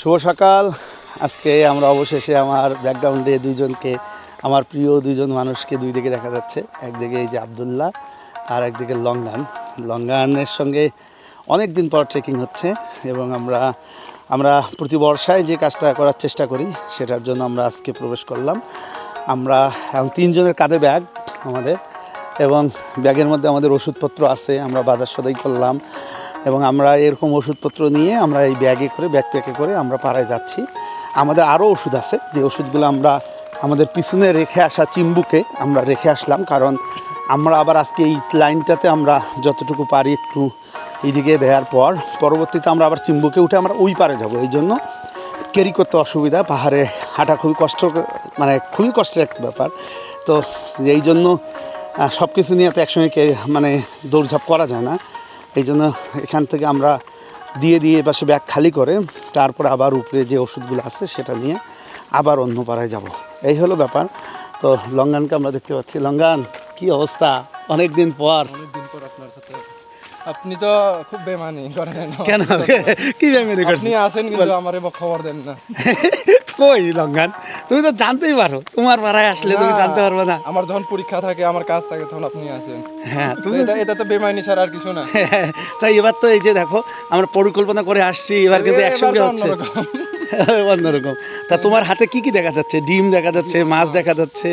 শুভ সকাল। আজকে আমরা অবশেষে আমার ব্যাকগ্রাউন্ডে দুইজনকে, আমার প্রিয় দুইজন মানুষকে দুই দিকে দেখা যাচ্ছে। একদিকে এই যে আবদুল্লাহ আর একদিকে লঙ্গান। লঙ্গানের সঙ্গে অনেক দিন পর ট্রেকিং হচ্ছে এবং আমরা আমরা প্রতি বর্ষায় যে কাজটা করার চেষ্টা করি সেটার জন্য আমরা আজকে প্রবেশ করলাম। আমরা এখন তিনজনের কাঁধে ব্যাগ আমাদের এবং ব্যাগের মধ্যে আমাদের ওষুধপত্র আছে, আমরা বাজার সদাই করলাম। এবং আমরা এরকম ওষুধপত্র নিয়ে আমরা এই ব্যাগে করে ব্যাকপ্যাকে করে আমরা পাড়ায় যাচ্ছি। আমাদের আরও ওষুধ আছে, যে ওষুধগুলো আমরা আমাদের পিছনে রেখে আসা চিম্বুকে আমরা রেখে আসলাম। কারণ আমরা আবার আজকে এই লাইনটাতে আমরা যতটুকু পারি একটু এইদিকে দেওয়ার পর, পরবর্তীতে আমরা আবার চিম্বুকে উঠে আমরা ওই পারে যাব। এই জন্য ক্যারি করতে অসুবিধা, পাহাড়ে হাঁটা খুবই কষ্ট মানে খুবই কষ্টের একটা ব্যাপার। তো এই জন্য সব কিছু নিয়ে তো একসঙ্গে মানে দৌড়ঝাঁপ করা যায় না। এই জন্য এখান থেকে আমরা দিয়ে দিয়ে পাশে ব্যাগ খালি করে তারপর আবার উপরে যে ওষুধগুলো আছে সেটা নিয়ে আবার অন্য পাড়ায় যাব। এই হলো ব্যাপার। তো লঙ্গানকে আমরা দেখতে পাচ্ছি। লঙ্গান কি অবস্থা? অনেক দিন পর। অনেকদিন পর আপনার সাথে। আপনি তো খুব বেমানি করেন কেন? কি ভেবে আপনি আসেন কিন্তু আমার খবর দেন না। কই লঙ্গান? তুমি তো জানতেই পারো। তোমার পাড়ায় আসলে তুমি জানতে পারবে না। আমার যখন পরীক্ষা থাকে আমার কাজ থাকে তখন আপনি আসেন। হ্যাঁ তুমি এটা তো বেমানি ছাড়া আর কিছু না। তাই এবার তো এই যে দেখো আমরা পরিকল্পনা করে আসছি এবার কিন্তু একসঙ্গে হচ্ছে। অন্যরকম। তা তোমার হাতে কি কি দেখা যাচ্ছে? ডিম দেখা যাচ্ছে মাছ দেখা যাচ্ছে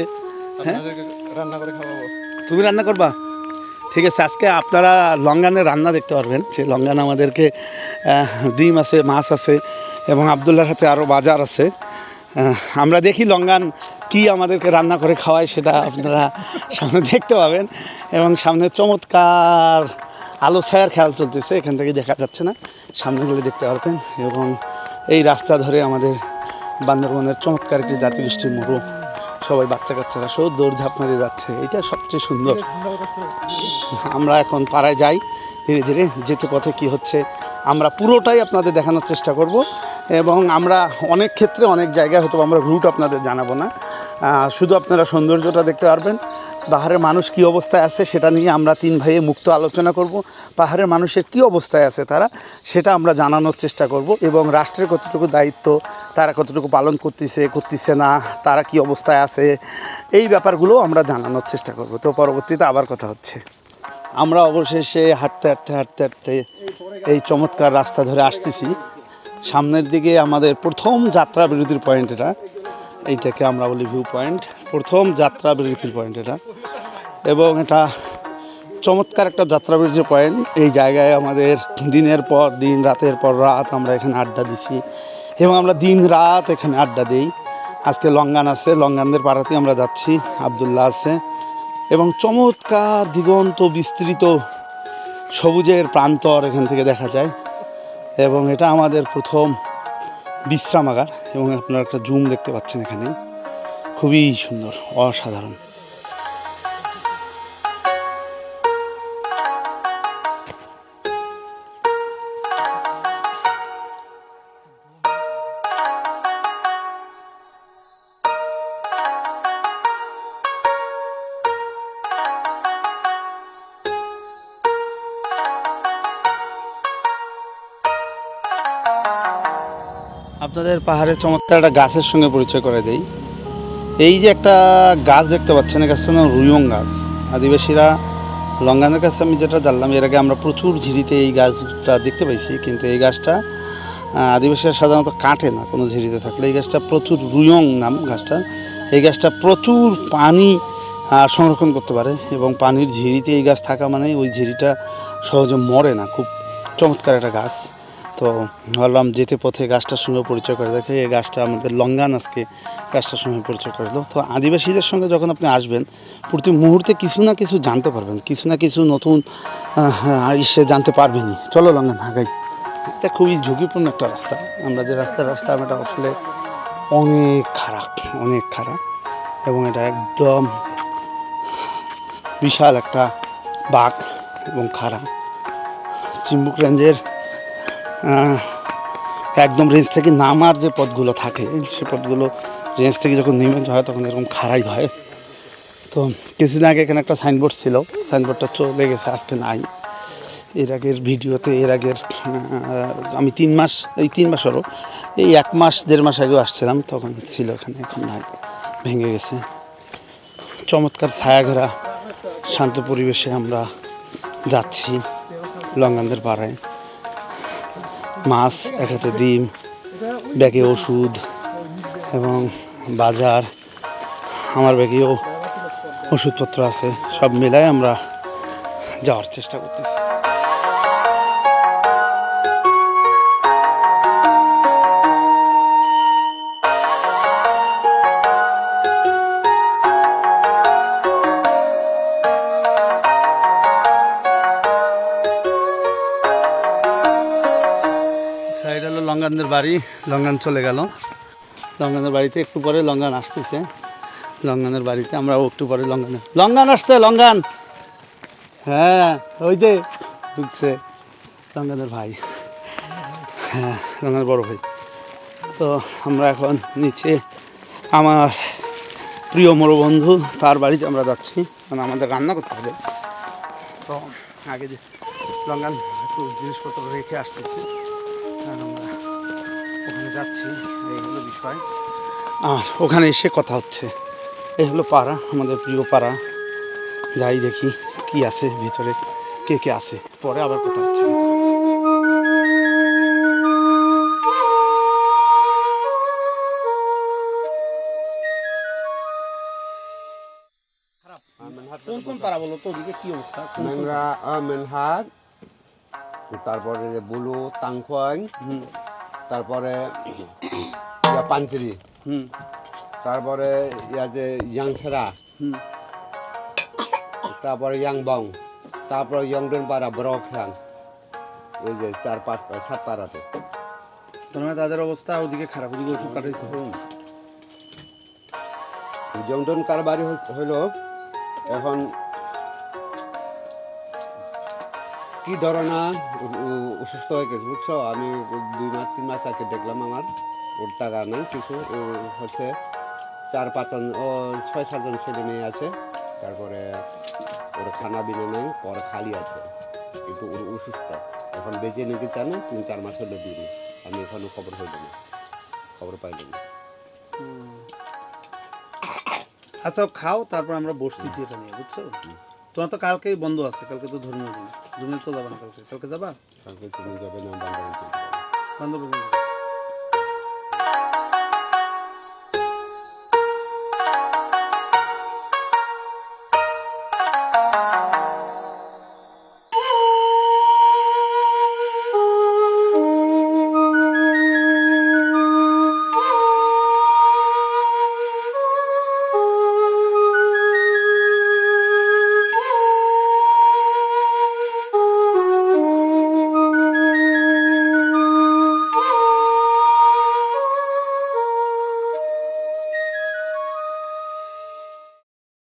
আপনাদেরকে রান্না করে খাওয়াবো। তুমি রান্না করবা? ঠিক আছে আজকে আপনারা লঙ্গানের রান্না দেখতে পারবেন। যে লঙ্গান আমাদেরকে ডিম আছে মাছ আছে এবং আবদুল্লার হাতে আরও বাজার আছে। আমরা দেখি লঙ্গান কি আমাদেরকে রান্না করে খাওয়ায় সেটা আপনারা সামনে দেখতে পাবেন। এবং সামনে চমৎকার আলো ছায়ার খেয়াল চলতেছে, এখান থেকে দেখা যাচ্ছে না। সামনে গেলে দেখতে পারবেন। এবং এই রাস্তা ধরে আমাদের বান্দরবনের চমৎকার একটি জাতিগোষ্ঠীর মরু সবাই বাচ্চা কাচ্চারা সব দৌড় ঝাঁপ মেরে যাচ্ছে। এটা সবচেয়ে সুন্দর। আমরা এখন পাড়ায় যাই, ধীরে ধীরে যেতে পথে কি হচ্ছে, আমরা পুরোটাই আপনাদের দেখানোর চেষ্টা করব। এবং আমরা অনেক ক্ষেত্রে অনেক জায়গায় হয়তো আমরা রুট আপনাদের জানাব না। শুধু আপনারা সৌন্দর্যটা দেখতে পারবেন। পাহাড়ের মানুষ কি অবস্থায় আছে সেটা নিয়ে আমরা তিন ভাইয়ে মুক্ত আলোচনা করব। পাহাড়ের মানুষের কি অবস্থায় আছে তারা সেটা আমরা জানানোর চেষ্টা করব এবং রাষ্ট্রের কতটুকু দায়িত্ব, তারা কতটুকু পালন করতেছে করতেছে না, তারা কি অবস্থায় আছে, এই ব্যাপারগুলো আমরা জানানোর চেষ্টা করব। তো পরবর্তীতে আবার কথা হচ্ছে। আমরা অবশেষে হাঁটতে হাঁটতে হাঁটতে হাঁটতে এই চমৎকার রাস্তা ধরে আসতেছি। সামনের দিকে আমাদের প্রথম যাত্রা বিরতির পয়েন্ট এটা। এইটাকে আমরা বলি ভিউ পয়েন্ট প্রথম যাত্রা বিরতির পয়েন্ট এটা। এবং এটা চমৎকার একটা যাত্রা বিরতির পয়েন্ট। এই জায়গায় আমাদের দিনের পর দিন, রাতের পর রাত আমরা এখানে আড্ডা দিছি এবং আমরা দিন রাত এখানে আড্ডা দিই। আজকে লঙ্গান আছে, লঙ্গানদের পাড়াতেই আমরা যাচ্ছি, আবদুল্লাহ আছে এবং চমৎকার দিগন্ত বিস্তৃত সবুজের প্রান্তর এখান থেকে দেখা যায় এবং এটা আমাদের প্রথম বিশ্রামাগার এবং আপনারা একটা জুম দেখতে পাচ্ছেন এখানে। খুবই সুন্দর, অসাধারণ। আপনাদের পাহাড়ের চমৎকার একটা গাছের সঙ্গে পরিচয় করে দেই। এই যে একটা গাছ দেখতে পাচ্ছেন এই গাছটার নাম রুয়ং গাছ। আদিবাসীরা লঙ্গানের কাছে আমি যেটা জানলাম, এর আগে আমরা প্রচুর ঝিরিতে এই গাছটা দেখতে পাইছি, কিন্তু এই গাছটা আদিবাসীরা সাধারণত কাটে না কোনো ঝিরিতে থাকলে। এই গাছটা প্রচুর রুয়ং নাম গাছটা। এই গাছটা প্রচুর পানি সংরক্ষণ করতে পারে এবং পানির ঝিরিতে এই গাছ থাকা মানে ওই ঝিরিটা সহজে মরে না। খুব চমৎকার একটা গাছ। তো ভাবলাম যেতে পথে গাছটার সঙ্গে পরিচয় করে দেখে এই গাছটা আমাদের লঙ্গান আজকে গাছটার সঙ্গে পরিচয় করে দিল। তো আদিবাসীদের সঙ্গে যখন আপনি আসবেন প্রতি মুহূর্তে কিছু না কিছু জানতে পারবেন কিছু না কিছু নতুন আহ, ইসে জানতে পারবেনই। চলো লঙ্গান আগাই। এটা খুবই ঝুঁকিপূর্ণ একটা রাস্তা। আমরা যে রাস্তায় আসলাম এটা আসলে অনেক খারাপ অনেক খারাপ। এবং এটা একদম বিশাল একটা বাঘ এবং খারাপ চিম্বুক রেঞ্জের একদম রেঞ্জ থেকে নামার যে পথগুলো থাকে, সে পথগুলো রেঞ্জ থেকে যখন নেমে হয় তখন এরকম খারাই হয়। তো কিছুদিন আগে এখানে একটা সাইনবোর্ড ছিল সাইনবোর্ডটা চলে গেছে, আজকে নাই। এর আগের ভিডিওতে, এর আগের আমি তিন মাস, এই তিন মাস হলো, এই এক মাস, দেড় মাস আগেও আসছিলাম, তখন ছিল এখানে, এখন নাই, ভেঙে গেছে। চমৎকার ছায়া ঘেরা শান্ত পরিবেশে আমরা যাচ্ছি লঙ্গানদের পাড়ায়। মাছ এক হাতে ডিম, ব্যাগে ওষুধ এবং বাজার। আমার ব্যাগেও ওষুধপত্র আছে, সব মিলায় আমরা যাওয়ার চেষ্টা করতেছি। লঙ্গানদের বাড়ি, লঙ্গান চলে গেল। লঙ্গানের বাড়িতে একটু পরে লঙ্গান আসতেছে। লঙ্গানের বাড়িতে আমরা একটু পরে লঙ্গানের লঙ্গান আসছে, লঙ্গান! হ্যাঁ ওই যে বুঝছে লঙ্গানের ভাই। হ্যাঁ লঙ্গানের বড় ভাই। তো আমরা এখন নিচে আমার প্রিয় মোর বন্ধু তার বাড়িতে আমরা যাচ্ছি। মানে আমাদের রান্না করতে হবে। তো আগে যে লঙ্গান একটু জিনিসপত্র রেখে আসতেছি। যাচ্ছি এই হলো বিষয়। আর ওখানে এসে কথা হচ্ছে। এই হলো পাড়া আমাদের প্রিয় পাড়া। যাই দেখি কি আছে ভিতরে কে কে আছে। পরে আবার কথা হচ্ছে। কোন কোন পাড়া বলো তো ওদিকে কি অবস্থা? তারপরে যে বুলু তাংখোয়াং তারপরে ইয়া পানচিরি হুম। তারপরে ইয়া যে ইয়াংসেরা। হুম। তারপরে ইয়াংবং। তারপরে ইয়ংডন পাড়া ব্রখাং এই যে চার পাঁচ সাত পাড়াতে। তার মানে তাদের অবস্থা ওদিকে খারাপ ওদিকে ওষুধ কাটাইতে হবে। ইয়ংডন কার বাড়ি হইল এখন কি ধরনা অসুস্থ হয়ে গেছে বুঝছ? আমি দুই মাস, তিন মাস আগে দেখলাম আমার, ওর টাকা নাই কিছু হচ্ছে চার পাঁচজন ও ছয় সাতজন ছেলে মেয়ে আছে, তারপরে ওর খানা বিনা নেই পর খালি আছে, কিন্তু ওর অসুস্থ। এখন বেঁচে নিতে চান তিন চার মাস হলো দিন আমি এখনও খবর হইল না, খবর পাইলাম না। আচ্ছা খাও, তারপর আমরা বসতেছি এটা নিয়ে বুঝছ? তোমার তো কালকেই বন্ধ আছে, কালকে তো ধর্মীয় জমি তো যাবা না কালকে। কালকে যাবা? কালকে তুমি যাবে না বান্ধবী বান্ধব